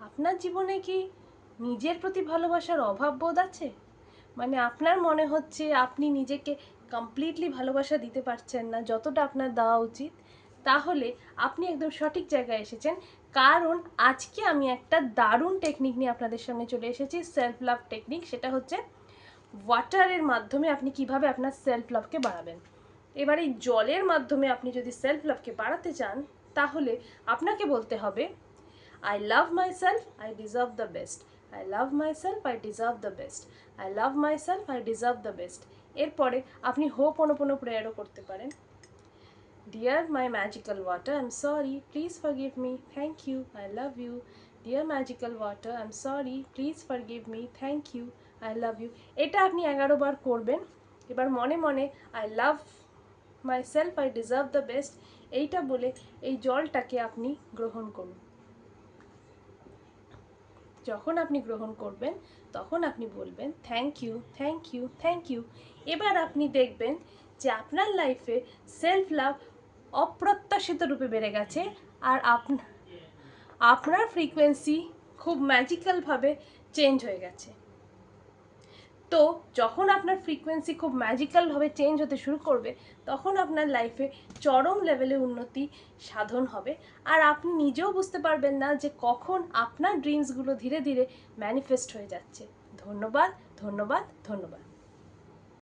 আপনার জীবনে কি নিজের প্রতি ভালোবাসার অভাব বোধ আছে? মানে আপনার মনে হচ্ছে আপনি নিজেকে কমপ্লিটলি ভালোবাসা দিতে পারছেন না, যতটা আপনার দেওয়া উচিত, তাহলে আপনি একদম সঠিক জায়গায় এসেছেন। কারণ আজকে আমি একটা দারুণ টেকনিক নিয়ে আপনাদের সামনে চলে এসেছি সেলফ লাভ টেকনিক সেটা হচ্ছে ওয়াটারের মাধ্যমে আপনি কীভাবে আপনার সেলফ লাভকে বাড়াবেন। এবার এই জলের মাধ্যমে আপনি যদি সেলফ লাভকে বাড়াতে চান, তাহলে আপনাকে বলতে হবে self I deserve the best I love myself I deserve the best I love myself I deserve the best এরপরে আপনি হো কোনো কোনো প্রেয়ারও করতে পারেন। Dear my magical water, I'm sorry, please forgive me, thank you, I love you. Dear magical water, I'm sorry, please forgive me, thank you, I love you. এটা আপনি এগারো বার করবেন। এবার মনে মনে I love myself I deserve the best এইটা বলে এই জলটাকে আপনি গ্রহণ করুন। যখন আপনি গ্রহণ করবেন, তখন আপনি বলবেন thank you thank you thank you এবার আপনি দেখবেন যে আপনার লাইফে সেলফ লাভ অপ্রত্যাশিত রূপে বেড়ে গেছে আর আপনা আপনার ফ্রিকোয়েন্সি খুব ম্যাজিক্যালভাবে চেঞ্জ হয়ে গেছে। তো যখন আপনার ফ্রিকোয়েন্সি খুব ম্যাজিক্যালভাবে চেঞ্জ হতে শুরু করবে, তখন আপনার লাইফে চরম লেভেলে উন্নতি সাধন হবে। আর আপনি নিজেও বুঝতে পারবেন না যে কখন আপনার ড্রিমসগুলো ধীরে ধীরে ম্যানিফেস্ট হয়ে যাচ্ছে। ধন্যবাদ ধন্যবাদ ধন্যবাদ।